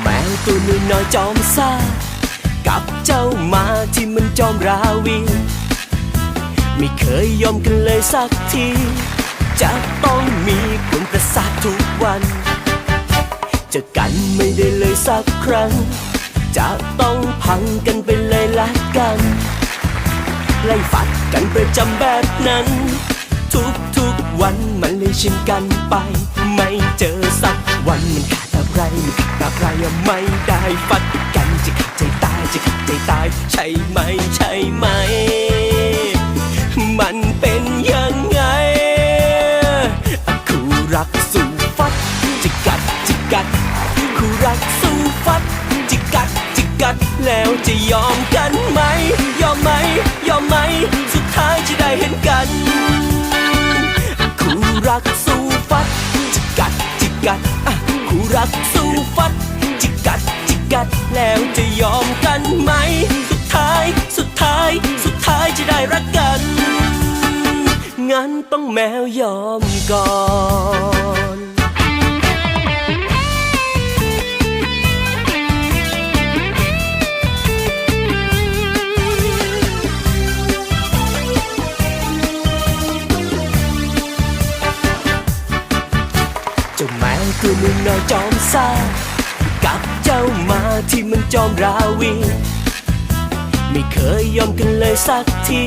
แมวตัวน้อยจอมซ่า กับเจ้าหมาที่มันจอมราวี ไม่เคยยอมกันเลยสักที จะต้องมีกวนประสาททุกวัน จะกันไม่ได้เลยสักครั้ง จะต้องพังกันไปเลยละกันไล่ฟัดกันประจำแบบนั้น ทุกทุกๆวันมันเลยชินกันไป ไม่เจอสักวันมัน อะไรมันขาดอะไรไม่ได้ฟัดกันจะขาดใจตายจะขาดใจตายใช่ไหมใช่ไหม มันเป็นยังไงคู่รักสู้ฟัดจิกัดจิกัดคู่รักสู้ฟัดจิกัดจิกัดแล้วจะยอมกันไหม ยอมไหม ยอมไหม สุดท้ายจะได้เห็นกันคู่รักสู้ฟัดจิกัดจิกัด คู่รักสู้ฟัด จิกัดจิกกัดแล้วจะยอมกันไหม สุดท้าย สุดท้าย สุดท้ายจะได้รักกัน งั้นต้องแมวยอมก่อน จ้าแมวตัวหนึ่งนอนจอมซ่ากับเจ้ามาที่มันจอมราวี ไม่เคยยอมกันเลยสักที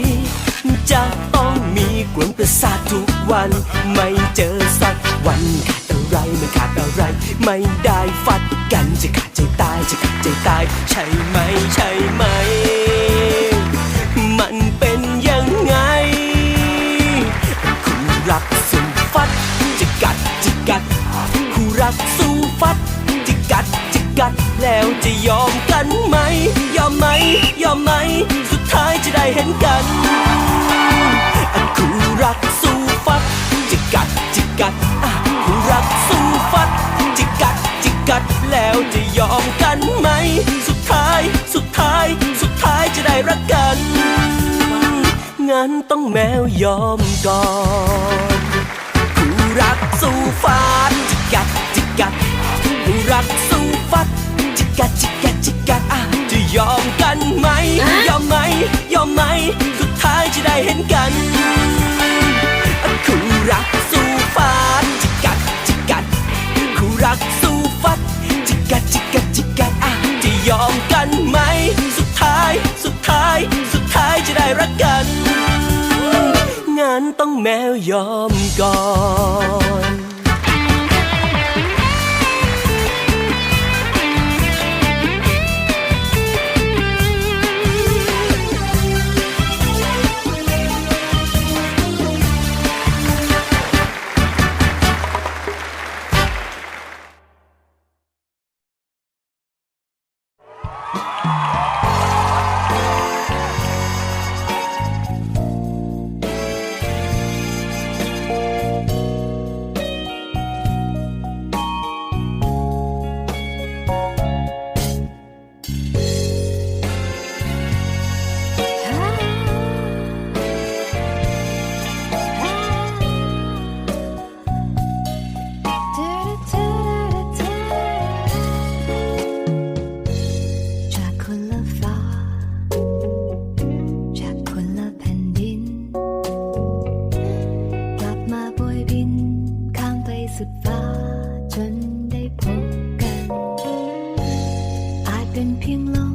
จะต้องมีกวนประสาททุกวัน ไม่เจอสักวันขาดอะไรมันขาดอะไร ไม่ได้ฟัดกันจะขาดใจตายจะ ฟัดจะกัดจะกัดแล้วจะยอมกันไหม ยอมไหม ยอมไหม สุดท้ายจะได้เห็นกันอะคู่รักสู้ฟัดจะกัดจะกัดอะคู่รักสู้ฟัดจะกัดจะกัดแล้วจะยอมกันไหม สุดท้าย สุดท้าย สุดท้ายจะได้รักกันงั้นต้องแมวยอมก่อนคู่รักสู้ฟัด กัน งานต้องแมวยอมก่อน สุดฟ้าจนได้พบกัน อาจเป็นเพียงลม